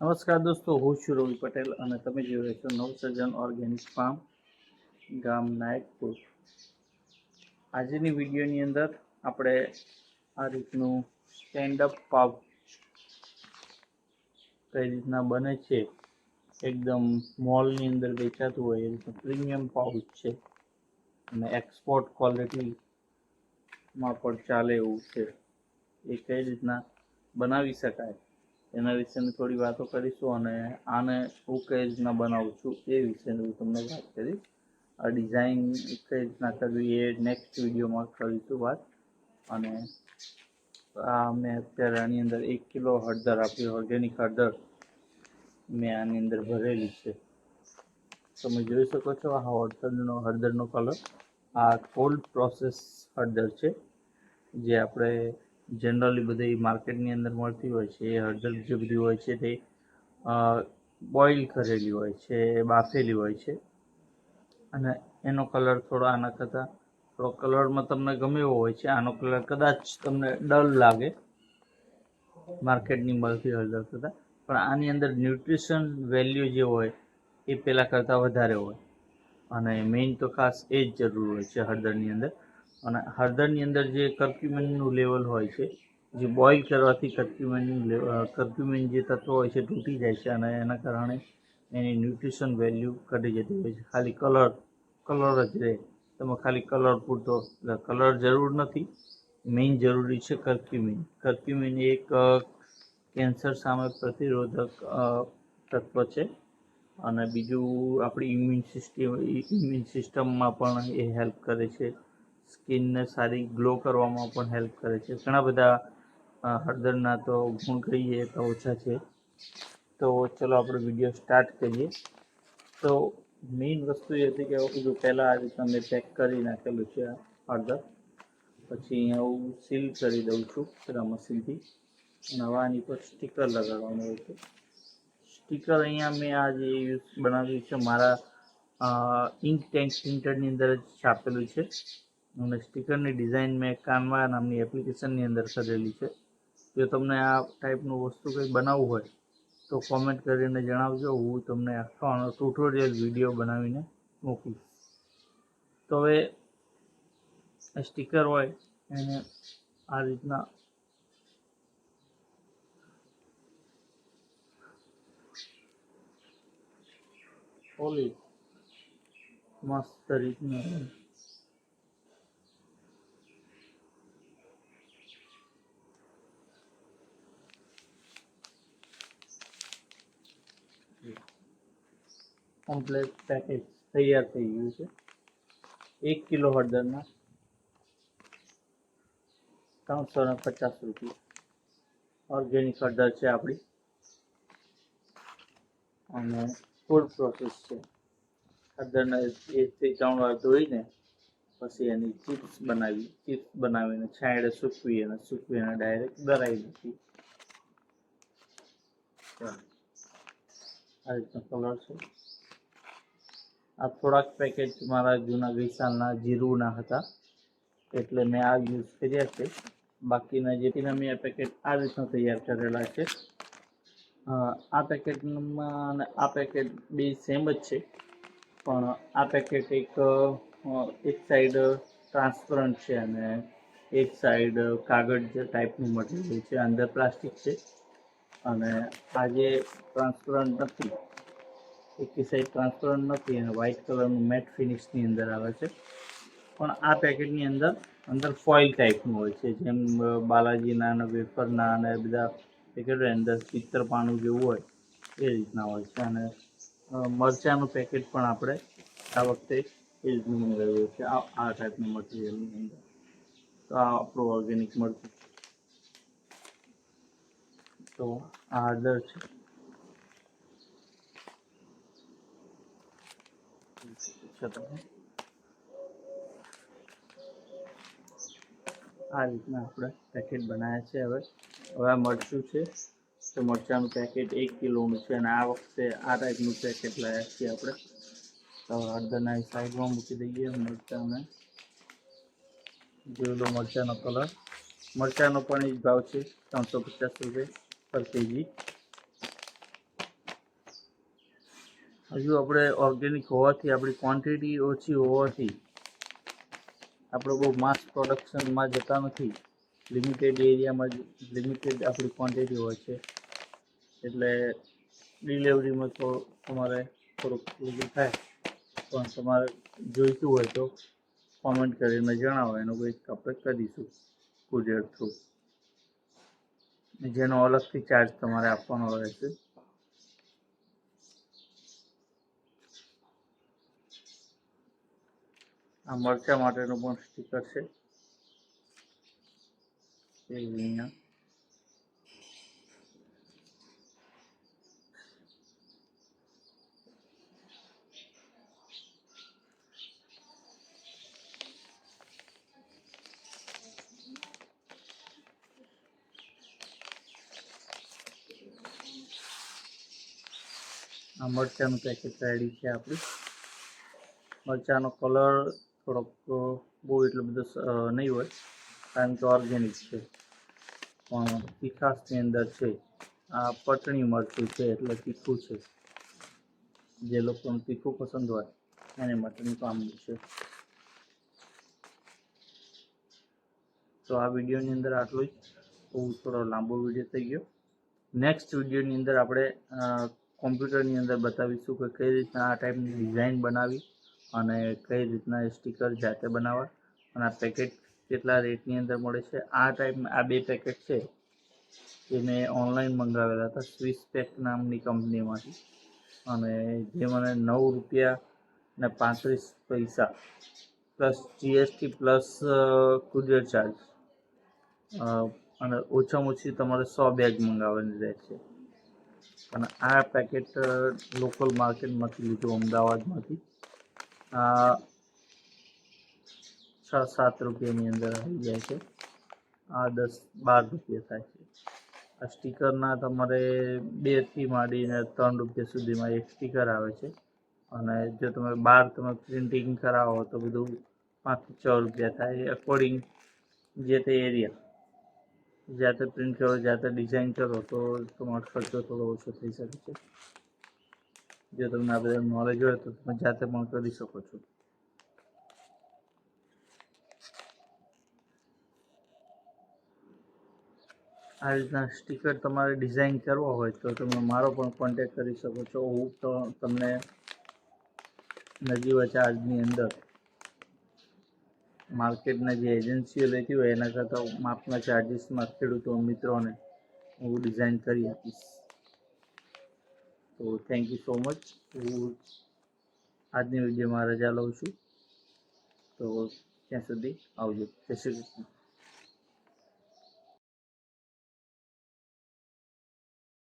નમસ્કાર દોસ્તો, હું છું રવિ પટેલ અને તમે રહ્યા છો નવસર્જન ઓર્ગેનિક ફાર્મ ગામ નાયકપુર. આજની વિડીયોની અંદર આપણે આ રીતનું સ્ટેન્ડઅપ પાઉચ કઈ રીતના બને છે, એકદમ મોલની અંદર વેચાતું હોય એ રીતનું પ્રીમિયમ પાઉચ છે અને એક્સપોર્ટ ક્વોલિટીમાં પણ ચાલે એવું છે. એ કઈ રીતના બનાવી શકાય? એના વિશેની થોડી વાતો કરીશું અને આને હું કઈ રીતના બનાવું છું એ વિશેની હું તમને વાત કરીશ. આ ડિઝાઇન કઈ રીતના કરવી એ નેક્સ્ટ વિડીયોમાં કરીશું વાત. અને આ મેં અત્યારે આની અંદર એક કિલો હળદર આપી ઓર્ગેનિક હળદર મેં આની અંદર ભરેલી છે. તમે જોઈ શકો છો આ હળદરનો હળદરનો કલર આ કોલ્ડ પ્રોસેસ હળદર છે, જે આપણે જનરલી બધી માર્કેટની અંદર મળતી હોય છે એ હળદર જે બધી હોય છે તે બોઇલ કરેલી હોય છે, બાફેલી હોય છે. અને એનો કલર થોડો આના કરતાં, થોડો કલરમાં તમને ગમે એવો હોય છે, આનો કલર કદાચ તમને ડલ લાગે માર્કેટની મળતી હળદર કરતાં. પણ આની અંદર ન્યુટ્રિશન વેલ્યુ જે હોય એ પહેલાં કરતાં વધારે હોય. અને મેઇન તો ખાસ એ જ જરૂર હોય છે હળદરની અંદર. અને હળદરની અંદર જે કર્ક્યુમિનનું લેવલ હોય છે, જે બોઇલ કરવાથી કર્ક્યુમિનનું કર્ક્યુમિન જે તત્વો હોય છે, તૂટી જાય છે અને એના કારણે એની ન્યુટ્રિશન વેલ્યુ ઘટી જતી હોય છે. ખાલી કલર કલર જ રહે. તમે ખાલી કલર પૂરતો કલર જરૂર નથી. મેઇન જરૂરી છે કર્ક્યુમિન કર્ક્યુમિન એક કેન્સર સામે પ્રતિરોધક તત્વ છે. અને બીજું આપણી ઇમ્યુન સિસ્ટમ ઇમ્યુન સિસ્ટમમાં પણ એ હેલ્પ કરે છે. સ્કિનને સારી ગ્લો કરવામાં પણ હેલ્પ કરે છે. ઘણા બધા હળદરના તો ગુણ કહીએ તો ઓછા છે. તો ચલો આપણે વીડિયો સ્ટાર્ટ કરીએ. તો મેઇન વસ્તુ એ હતી કે જો પહેલાં આ રીતના મેં પેક કરી નાખેલું છે હળદર. પછી અહીંયા હું સીલ કરી દઉં છું પેલા મશીનથી. અને હવે પર સ્ટીકર લગાડવાનું હોય છે. સ્ટીકર અહીંયા મેં આ જે યુઝ બનાવ્યું છે, મારા ઇન્ક ટેન્ક પ્રિન્ટરની અંદર જ છાપેલું છે. અને સ્ટીકરની ડિઝાઇન મેં કાનવા નામની એપ્લિકેશનની અંદર કરેલી છે. જો તમને આ ટાઈપનું વસ્તુ કંઈ બનાવવું હોય, તો કોમેન્ટ કરીને જણાવજો. હું તમને આખો આનો ટ્યુટોરિયલ વીડિયો બનાવીને મોકલીશ. તો હવે સ્ટીકર હોય, એને આ રીતના ઓલી મસ્ત રીતના કમ્પ્લેટ પેકેજ તૈયાર થઈ ગયું છે. એક કિલો હળદરના ત્રણસો ને પચાસ રૂપિયા. ઓર્ગેનિક હળદર છે આપણી. અને ફૂડ પ્રોસેસ છે. હળદરને એકથી ત્રણ વાર ધોઈને પછી એની ચિપ્સ બનાવી, ચિપ્સ બનાવીને છાંયડે સૂકવી અને સૂકવીને ડાયરેક્ટ દરાઈ દીધી આ રીતનો કલર છે. આ થોડાક પેકેજ મારા જૂના ગઈ સાલના જીરુના હતા. એટલે મેં આ યુઝ કર્યા છે. બાકીના જે મેં આ પેકેટ આ રીતના તૈયાર કરેલા છે. આ પેકેટમાં અને આ પેકેટ બે સેમ જ છે. પણ આ પેકેટ એક એક સાઈડ ટ્રાન્સપરન્ટ છે અને એક સાઈડ કાગળ જે ટાઈપનું મટીરિયલ છે. અંદર પ્લાસ્ટિક છે. અને આ જે ટ્રાન્સપરન્ટ નથી એકી સાઈડ ટ્રાન્સપરન્ટ નથી અને વ્હાઇટ કલરનું મેટ ફિનિશની અંદર આવે છે. પણ આ પેકેટની અંદર અંદર ફોઇલ ટાઈપનું હોય છે. જેમ બાલાજીના અને વેફરના અને બધા પેકેટ અંદર પિત્તર પાનું જેવું હોય, એ રીતના હોય છે. અને મરચાંનું પેકેટ પણ આપણે આ વખતે એ રીતનું મેળવ્યું છે. આ આ ટાઈપનું મટીરિયલની અંદર. તો આ આપણું ઓર્ગેનિક મળતું તો આ હળદર છે. આ રીતના આપણે પેકેટ બનાવ્યા છે હવે. હવે આ મરચું છે. તો મરચાંનું પેકેટ એક કિલોનું છે અને આ વખતે આ ટાઈપનું પેકેટ લાવ્યા છીએ આપણે. તો હળદરના સાઈડમાં મૂકી દઈએ મરચાંને. જોઈ લો મરચાંનો કલર મરચાંનો પણ એ જ ભાવ છે, ત્રણસો પચાસ રૂપિયા પર કેજી હજુ આપણે ઓર્ગેનિક હોવાથી, આપણી ક્વોન્ટિટી ઓછી હોવાથી, આપણે બહુ માસ પ્રોડક્શનમાં જતા નથી. લિમિટેડ એરિયામાં જ લિમિટેડ આપણી ક્વોન્ટિટી હોય છે. એટલે ડિલિવરીમાં તો તમારે થોડુંક પેલું થાય. પણ તમારે જોઈતું હોય તો કોમેન્ટ કરીને જણાવો. એનો કંઈક આપણે કરીશું કુરિયર થ્રુ જેનો અલગથી ચાર્જ તમારે આપવાનો રહેશે. મરચા માટેનું પણ સ્ટીકર છે એ અહીંયા આ મરચાંનું પેકેટ રેડી છે આપણું મરચાંનો કલર થોડોક બહુ એટલો બધો નહીં હોય. કારણ કે ઓર્ગેનિક છે. પણ તીખાશની અંદર છે. આ પટણી મરચું છે, એટલે તીખું છે. જે લોકોને તીખું પસંદ હોય, એને માટેનું કામ છે. તો આ વિડીયોની અંદર આટલું જ. બહુ થોડો લાંબો વીડિયો થઈ ગયો. નેક્સ્ટ વિડીયોની અંદર આપણે કોમ્પ્યુટરની અંદર બતાવીશું કે કઈ રીતના આ ટાઈપની ડિઝાઇન બનાવી. અને કઈ રીતના સ્ટીકર જાતે બનાવવા અને આ પેકેટ કેટલા રેટની અંદર મળે છે? આ ટાઈપ આ બે પેકેટ છે એ મેં ઓનલાઈન મંગાવેલા હતા સ્વિસ પેક નામની કંપનીમાંથી. અને જે મને નવ રૂપિયા ને પાંત્રીસ પૈસા plus GST plus courier charge અને ઓછામાં ઓછી તમારે સો બેગ મંગાવવાની રહેશે અને આ પેકેટ લોકલ માર્કેટમાંથી લીધું, અમદાવાદમાંથી. આ છ સાત રૂપિયાની અંદર આવી જાય છે. આ દસ બાર રૂપિયા થાય છે. આ સ્ટીકરના તમારે બેથી માંડીને ત્રણ રૂપિયા સુધીમાં એક સ્ટીકર આવે છે. અને જો તમે બાર તમે પ્રિન્ટિંગ કરાવો તો બધું પાંચથી છ રૂપિયા થાય અકોર્ડિંગ જે તે એરિયા. જાતે પ્રિન્ટ કરો જાતે ડિઝાઇન કરો તો તમારો ખર્ચો થોડો ઓછો થઈ શકે છે. જો તમને આ બધા નોલેજ હોય તો તમે જાતે પણ કરી શકો છો. આ રીતના સ્ટીકર તમારે ડિઝાઇન કરવો હોય તો તમે મારો પણ કોન્ટેક્ટ કરી શકો છો. હું તો તમને નજીવા ચાર્જની અંદર માર્કેટના જે એજન્સીઓ લેતી હોય એના કરતાં માપના ચાર્જીસમાં ખેડૂતો મિત્રોને હું ડિઝાઇન કરી આપીશ. તો થેન્ક યુ સો મચ હું આજની વિડીયોમાં રજા લઉં છું. તો ત્યાં સુધી આવજો. જય શ્રી કૃષ્ણ.